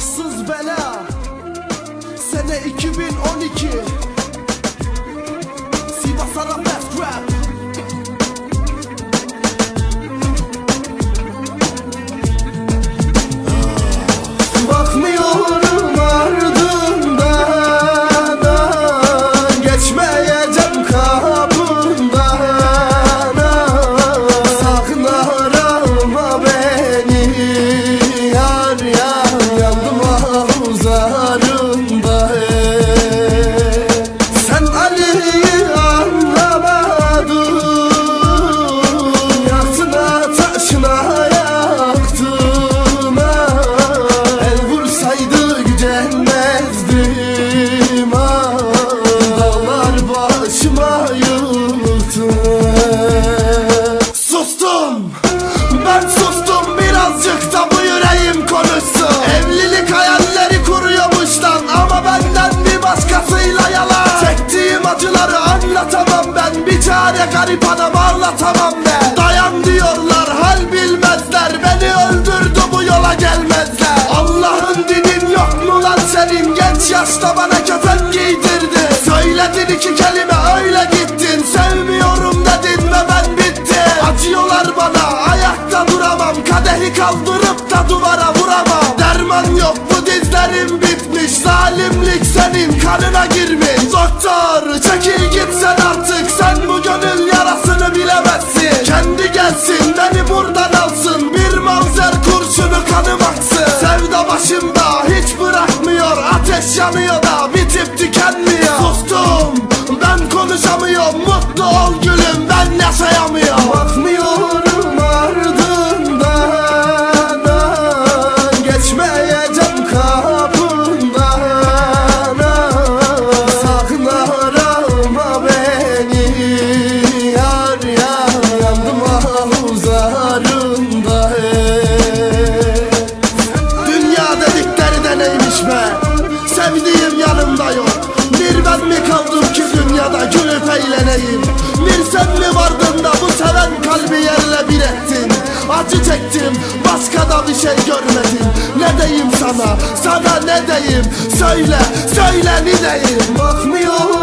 Bahtsız bela. Sene 2012 Sivas Arabes Rap başıma yıktı Sustum. Ben sustum. Birazcık da bu yüreğim konuşsun. Evlilik hayalleri kuruyormuş lan ama benden bir başkasıyla yalan. Çektiğim acıları anlatamam ben. Bir çare garip anam ağlatamam ben Dayan diyorlar hal bilmezler. Beni öldürdü bu yola gelmezler. Allah'ın dinin yok mu lan senin? Genç yaşta bana köpek duvara vuramam. Derman yok bu dizlerim bitmiş. Zalimlik senin kanına girmiş. Doktor çekil git sen artık. Sen bu gönül yarasını bilemezsin. Kendi gelsin beni buradan alsın. Bir mavzer kurşunu kanım aksın. Sevda başımda hiç bırakmıyor. Ateş yanıyor da bitip tükenmiyor. Sustum ben konuşamıyorum yanımda yok Bir ben mi kaldım ki dünyada gülüp eğleneyim? Bir sen mi vardın da bu seven kalbi yerle bir ettin? Acı çektim başka da bir şey görmedim. Ne diyeyim sana? Sana ne diyeyim? Söyle söyle ne diyeyim? Bakmıyor